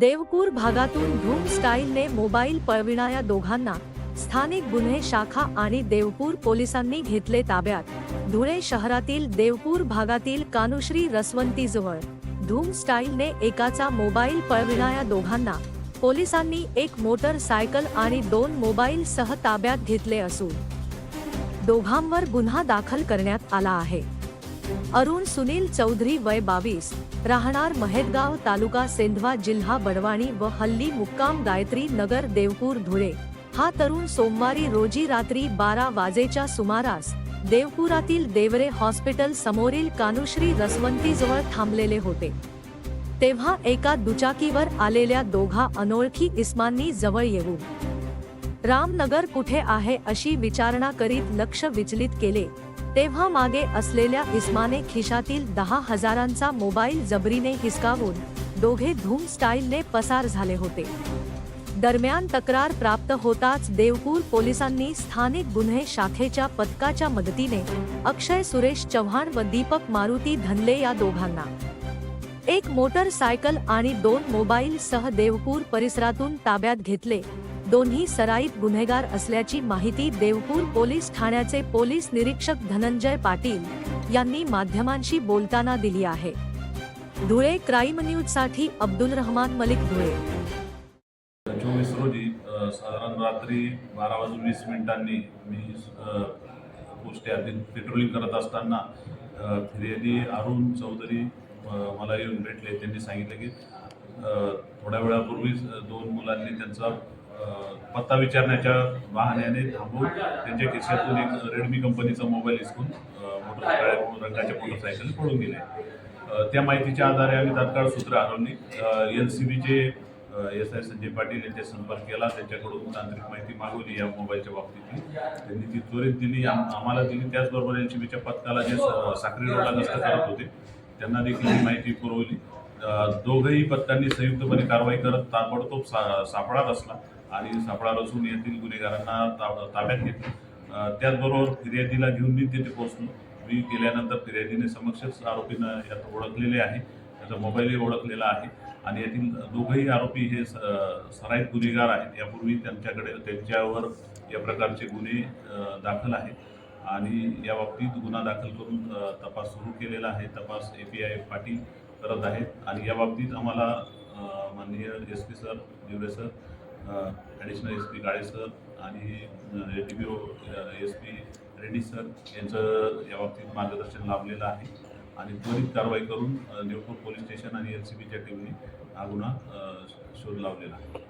देवपूर भागातून धूम स्टाईलने मोबाईल पळविणाऱ्या दोघांना स्थानिक गुन्हे शाखा आणि देवपूर पोलिसांनी घेतले ताब्यात. धुळे शहरातील देवपूर भागातील कानुश्री रसवंतीजवळ धूम स्टाईलने एकाचा मोबाईल पळविणाऱ्या दोघांना पोलिसांनी एक मोटरसायकल आणि दोन मोबाईल सह ताब्यात घेतले असून दोघांवर गुन्हा दाखल करण्यात आला आहे. अरुण सुनील चौधरी वय बावीस राहणार महेदगाव तालुका सेंधवा जिल्हा बडवाणी व हल्ली मुक्काम गायत्री नगर देवपूर धुळे. हा तरुण सोमवारी रोजी रात्री बारा वाजेच्या सुमारास देवपुरातील देवरे हॉस्पिटल समोरील कानुश्री रसवंतीजवळ थांबलेले होते. तेव्हा एका दुचाकीवर आलेल्या दोघा अनोळखी इस्मांनी जवळ येऊन रामनगर कुठे आहे अशी विचारणा करीत लक्ष विचलित केले. तेव्हा मागे असलेल्या इस्माने खिशातील दहा हजारांचा मोबाईल जबरीने हिसकावून दोघे धूम स्टाईलने पसार झाले होते. दरम्यान तक्रार प्राप्त होताच देवपूर पोलिसांनी स्थानिक गुन्हे शाखेच्या पथकाच्या मदतीने अक्षय सुरेश चव्हाण व दीपक मारुती धनले या दोघांना. एक मोटरसायकल आणि दोन मोबाईल सह देवपूर परिसरातून ताब्यात घेतले दोन्ही सराईत गुन्हेगार असल्याची माहिती देवपूर पोलीस ठाण्याचे पोलीस निरीक्षक धनंजय पाटील यांनी माध्यमांशी बोलताना दिली आहे. धुळे क्राईम न्यूजसाठी अब्दुल रहमान मलिक धुळे. चोवीस रोजी साधारण रात्री बारा वाजून वीस मिनिटांनी मी अ, पेट्रोलिंग करत असताना फिर्यादी अरुण चौधरी मला येऊन भेटले. त्यांनी सांगितलं की थोड्या वेळापूर्वीच दोन मुलांनी त्यांचा पत्ता विचारण्याच्या बहाण्याने थांबवून त्यांच्या खिशातून एक रेडमी कंपनीचा मोबाईल हिसकून अ, मोटर काळ्या रंगाच्या मोटरसायकल पळून गेले त्या माहितीच्या आधारे आम्ही तात्काळ सूत्र हरवली. एल सी बीचे एस आय संजय पाटील यांच्या संपर्क केला. त्यांच्याकडून तांत्रिक माहिती मागवली या मोबाईलच्या बाबतीतली. त्यांनी ती त्वरित दिली. आम- आम्हाला दिली. त्याचबरोबर एल सी बीच्या पथकाला जे साखरी रोडला गस्त करत होते त्यांना देखील ही माहिती पुरवली. दोघंही पथकांनी संयुक्तपणे कारवाई करत ताबडतोब सा सापळा असला आणि सापळा रचून येथील गुन्हेगारांना ताब्यात घेतलं. त्याचबरोबर फिर्यादीला घेऊन मी तिथे पोहोचलो. मी गेल्यानंतर फिर्यादीने समक्षच आरोपींना यात ओळखलेले आहे. त्याचा मोबाईलही ओळखलेला आहे. आणि यातील दोघंही आरोपी हे स- सराईत गुन्हेगार आहेत. यापूर्वी त्यांच्याकडे त्यांच्यावर या प्रकारचे गुन्हे दाखल आहेत. आणि या बाबतीत गुन्हा दाखल करून तपास सुरू केलेला आहे. तपास ए पी आय पाटील करत आहेत. आणि या बाबतीत आम्हाला माननीय S P sir Diware sir additional S P Kale sir आणि D P O S P Reddy sir यांचं या बाबतीत मार्गदर्शन लाभलेलं आहे. आणि त्वरित कारवाई करून देवपूर पोलीस स्टेशन आणि एल सी बीच्या टीमने हा गुन्हा शोध लावलेला आहे.